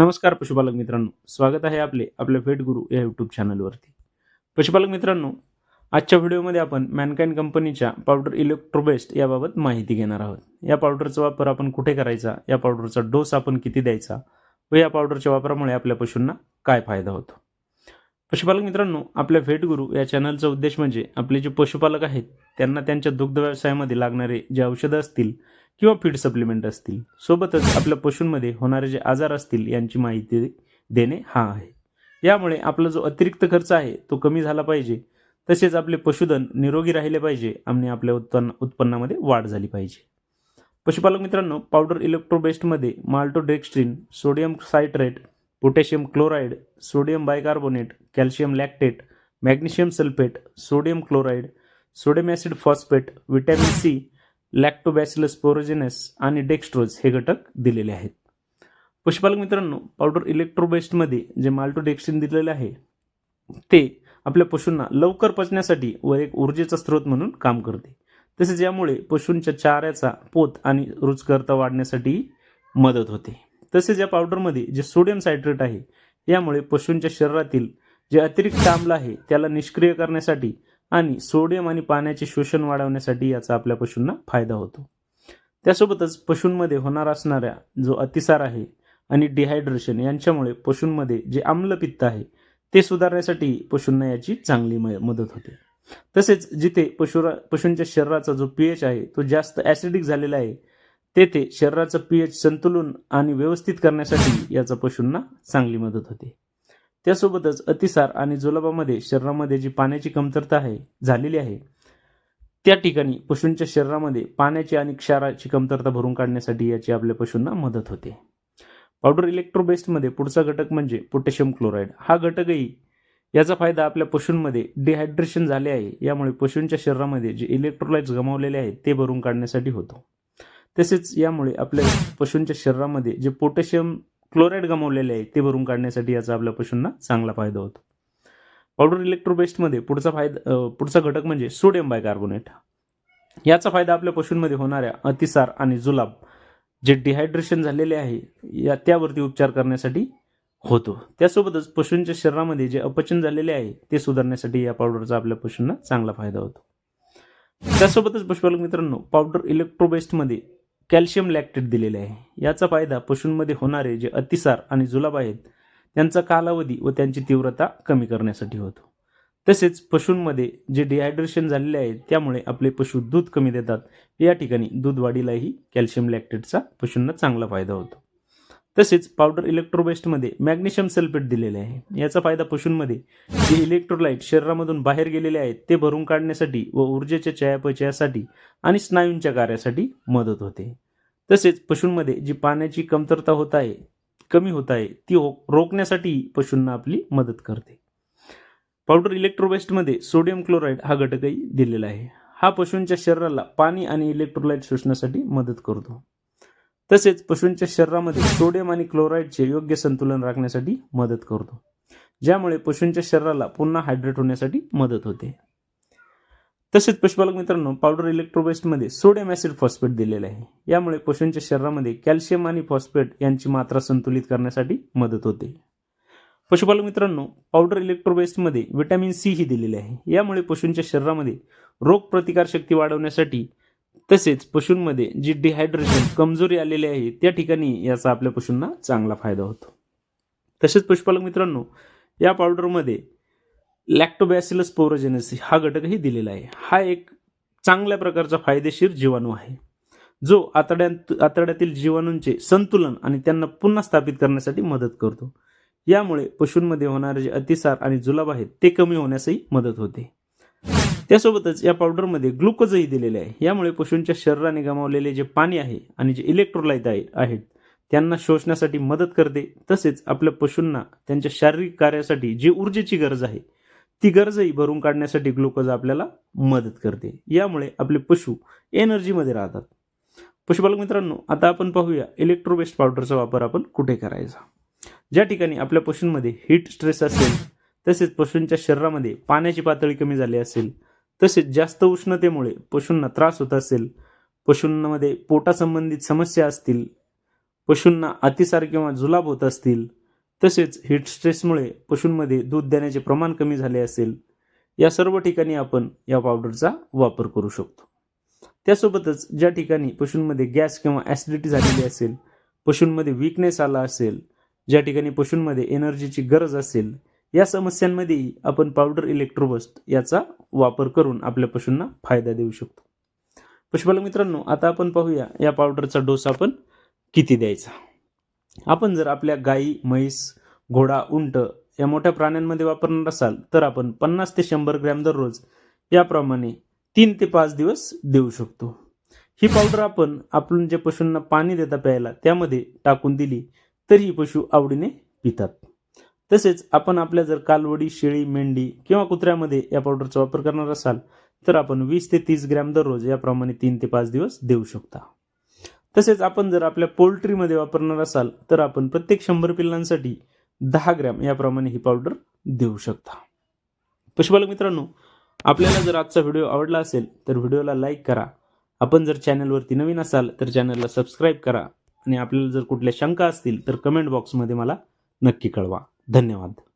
नमस्कार पशुपालक मित्रांनो. स्वागत आहे आपले आपल्या फेट गुरु या यूट्यूब चॅनलवरती पशुपालक मित्रांनो आजच्या व्हिडिओमध्ये आपण मॅनकाइंड कंपनीच्या पावडर इलेक्ट्रोबेस्ट याबाबत माहिती घेणार आहोत. या पावडरचा वापर आपण कुठे करायचा या पावडरचा डोस आपण किती द्यायचा व या पावडरच्या वापरामुळे आपल्या पशूंना काय फायदा होतो? पशुपालक मित्रांनो आपल्या फेट गुरु या चॅनलचा उद्देश म्हणजे आपले जे पशुपालक आहेत त्यांना त्यांच्या दुग्ध व्यवसायामध्ये लागणारे जे औषधं असतील किंवा फीड सप्लिमेंट असतील सोबतच आपल्या पशूंमध्ये होणारे जे आजार असतील यांची माहिती देणे हा आहे. यामुळे आपला जो अतिरिक्त खर्च आहे तो कमी झाला पाहिजे. तसेच आपले पशुधन निरोगी राहिले पाहिजे आणि आपल्या उत्पन्न उत्पन्नामध्ये वाढ झाली पाहिजे. पशुपालक मित्रांनो powder इलेक्ट्रोबेस्टमध्ये maltodextrin sodium citrate potassium chloride sodium bicarbonate calcium lactate magnesium sulphate sodium chloride sodium acid phosphate vitamin C lactobacillus sporogenes आणि डेक्स्ट्रोज हे घटक दिलेले आहेत. पशुपालक मित्रांनो पावडर इलेक्ट्रोबेस्टमध्ये जे माल्टोडेक्स्ट्रीन दिलेलं आहे ते आपल्या पशूंना लवकर पचण्यासाठी व एक ऊर्जेचा स्रोत म्हणून काम करते. तसेच यामुळे पशूंच्या चाऱ्याचा पोत आणि रुचकरता वाढण्यासाठी मदत होते. तसेच या पावडरमध्ये जे सोडियम सायट्रेट आहे यामुळे पशूंच्या शरीरातील जे अतिरिक्त आम्ल आहे त्याला निष्क्रिय करण्यासाठी आणि सोडियम आणि पाण्याचे शोषण वाढवण्यासाठी याचा आपल्या पशूंना फायदा होतो. त्यासोबतच पशूंमध्ये होणार असणाऱ्या जो अतिसार आहे आणि डिहायड्रेशन यांच्यामुळे पशूंमध्ये जे आम्लपित्त आहे ते सुधारण्यासाठी पशूंना याची चांगली म- मदत होते. तसेच जिथे पशुरा पशूंच्या शरीराचा जो पी एच आहे तो जास्त ॲसिडिक झालेला आहे तेथे शरीराचं पी एच संतुलन आणि व्यवस्थित करण्यासाठी याचा पशूंना चांगली मदत होते. त्यासोबतच अतिसार आणि जुलाबामध्ये शरीरामध्ये जी पाण्याची कमतरता आहे झालेली आहे त्या ठिकाणी पशूंच्या शरीरामध्ये पाण्याची आणि क्षाराची कमतरता भरून काढण्यासाठी याची आपल्या पशूंना मदत होते. पावडर इलेक्ट्रोबेस्टमध्ये पुढचा घटक म्हणजे पोटॅशियम क्लोराईड. हा घटकही याचा फायदा आपल्या पशूंमध्ये डिहायड्रेशन झाले आहे यामुळे पशूंच्या शरीरामध्ये जे इलेक्ट्रोलाइट्स गमावलेले आहेत ते भरून काढण्यासाठी होतो. तसेच यामुळे आपल्या पशूंच्या शरीरामध्ये जे पोटॅशियम क्लोराईड गमावलेले आहे ते भरून काढण्यासाठी याचा आपल्या पशूंना चांगला फायदा होतो. पावडर इलेक्ट्रोबेस्टमध्ये पुढचा फायदा पुढचा घटक म्हणजे सोडियम बायकार्बोनेट याचा फायदा आपल्या पशूंमध्ये होणाऱ्या अतिसार आणि जुलाब जे डिहायड्रेशन झालेले आहे या त्यावरती उपचार करण्यासाठी होतो. त्यासोबतच पशूंच्या शरीरामध्ये जे अपचन झालेले आहे ते सुधारण्यासाठी या पावडरचा आपल्या पशूंना चांगला फायदा होतो. त्यासोबतच पशुपालक मित्रांनो पावडर इलेक्ट्रोबेस्टमध्ये कॅल्शियम लॅक्टेट दिलेले आहे. याचा फायदा पशूंमध्ये होणारे जे अतिसार आणि जुलाब आहेत त्यांचा कालावधी व त्यांची तीव्रता कमी करण्यासाठी होतो. तसेच पशूंमध्ये जे डिहायड्रेशन झालेले आहे त्यामुळे आपले पशु दूध कमी देतात. या ठिकाणी दूध वाढीलाही कॅल्शियम लॅक्टेटचा पशूंना चांगला फायदा होतो. तसेच पावडर इलेक्ट्रोबेस्टमध्ये मॅग्नेशियम सल्फेट दिलेले आहे. याचा फायदा पशूंमध्ये जे इलेक्ट्रोलाइट शरीरामधून बाहेर गेलेले आहेत ते भरून काढण्यासाठी व ऊर्जेच्या चयापचयासाठी आणि स्नायूंच्या कार्यासाठी मदत होते. तसेच पशूंमध्ये जी पाण्याची कमतरता होत आहे कमी होत आहे ती हो रोखण्यासाठी पशूंना आपली मदत करते. पावडर इलेक्ट्रोबेस्टमध्ये सोडियम क्लोराईड हा घटकही दिलेला आहे. हा पशूंच्या शरीराला पाणी आणि इलेक्ट्रोलाइट शोषण्यासाठी मदत करतो. तसेच पशूंच्या शरीरामध्ये सोडियम आणि क्लोराईडचे योग्य संतुलन राखण्यासाठी मदत करतो ज्यामुळे पशूंच्या शरीराला पुन्हा हायड्रेट होण्यासाठी मदत होते. तसेच पशुपालक मित्रांनो पावडर इलेक्ट्रोबेस्टमध्ये सोडियम ॲसिड फॉस्फेट दिलेले आहे. यामुळे पशूंच्या शरीरामध्ये कॅल्शियम आणि फॉस्फेट यांची मात्रा संतुलित करण्यासाठी मदत होते. पशुपालक मित्रांनो पावडर इलेक्ट्रोबेस्टमध्ये विटॅमिन सी ही दिलेले आहे. यामुळे पशूंच्या शरीरामध्ये रोगप्रतिकारशक्ती वाढवण्यासाठी तसेच पशूंमध्ये जी डिहायड्रेशन कमजोरी आलेली आहे त्या ठिकाणी याचा आपल्या पशूंना चांगला फायदा होतो. तसेच पशुपालक मित्रांनो या पावडरमध्ये लॅक्टोबॅसिलस पोरोजेनस हा घटकही दिलेला आहे. हा एक चांगल्या प्रकारचा फायदेशीर जीवाणू आहे जो आतड्यात आतड्यातील जीवाणूंचे संतुलन आणि त्यांना पुन्हा स्थापित करण्यासाठी मदत करतो. यामुळे पशूंमध्ये होणारे जे अतिसार आणि जुलाब आहेत ते कमी होण्यासही मदत होते. त्यासोबतच या पावडरमध्ये ग्लुकोजही दिलेले आहे. यामुळे पशूंच्या शरीराने गमावलेले जे पाणी आहे आणि जे इलेक्ट्रोलाइट आहे आहेत त्यांना शोषण्यासाठी मदत करते. तसेच आपल्या पशूंना त्यांच्या शारीरिक कार्यासाठी जी ऊर्जेची गरज आहे ती गरजही भरून काढण्यासाठी ग्लुकोज आपल्याला मदत करते. यामुळे आपले पशु एनर्जीमध्ये राहतात. पशुपालक मित्रांनो आता आपण पाहूया इलेक्ट्रोबेस्ट पावडरचा वापर आपण कुठे करायचा? ज्या ठिकाणी आपल्या पशूंमध्ये हीट स्ट्रेस असेल तसेच पशूंच्या शरीरामध्ये पाण्याची पातळी कमी झाली असेल तसेच जास्त उष्णतेमुळे पशूंना त्रास होत असेल पशूंमध्ये पोटासंबंधित समस्या असतील पशूंना अतिसार किंवा जुलाब होत असतील तसेच हीट स्ट्रेसमुळे पशूंमध्ये दूध देण्याचे प्रमाण कमी झाले असेल या सर्व ठिकाणी आपण या पावडरचा वापर करू शकतो. त्यासोबतच ज्या ठिकाणी पशूंमध्ये गॅस किंवा ॲसिडिटी झालेली असेल पशूंमध्ये विकनेस आला असेल ज्या ठिकाणी पशूंमध्ये एनर्जीची गरज असेल या समस्यांमध्येही आपण पावडर इलेक्ट्रोबस्ट याचा वापर करून आपल्या पशूंना फायदा देऊ शकतो. पशुपालक मित्रांनो आता आपण पाहूया या पावडरचा डोस आपण किती द्यायचा. आपण जर आपल्या गाई म्हैस घोडा उंट या मोठ्या प्राण्यांमध्ये वापरणार असाल तर आपण पन्नास ते शंभर ग्रॅम दररोज याप्रमाणे तीन ते पाच दिवस देऊ शकतो. ही पावडर आपण आपण जे पशूंना पाणी देता प्यायला त्यामध्ये टाकून दिली तरीही पशु आवडीने पितात. तसेच आपण आपल्या जर कालवडी शेळी मेंढी किंवा कुत्र्यामध्ये या पावडरचा वापर करणार असाल तर आपण वीस ते तीस ग्रॅम दररोज याप्रमाणे तीन ते पाच दिवस देऊ शकता. तसेच आपण जर आपल्या पोल्ट्रीमध्ये वापरणार असाल तर आपण प्रत्येक शंभर पिल्लांसाठी दहा ग्रॅम याप्रमाणे ही पावडर देऊ शकता. पशुपालक मित्रांनो आपल्याला जर आजचा व्हिडिओ आवडला असेल तर व्हिडिओला लाईक करा. आपण जर चॅनलवरती नवीन असाल तर चॅनलला सबस्क्राईब करा. आणि आपल्याला जर कुठल्या शंका असतील तर कमेंट बॉक्समध्ये मला नक्की कळवा. धन्यवाद.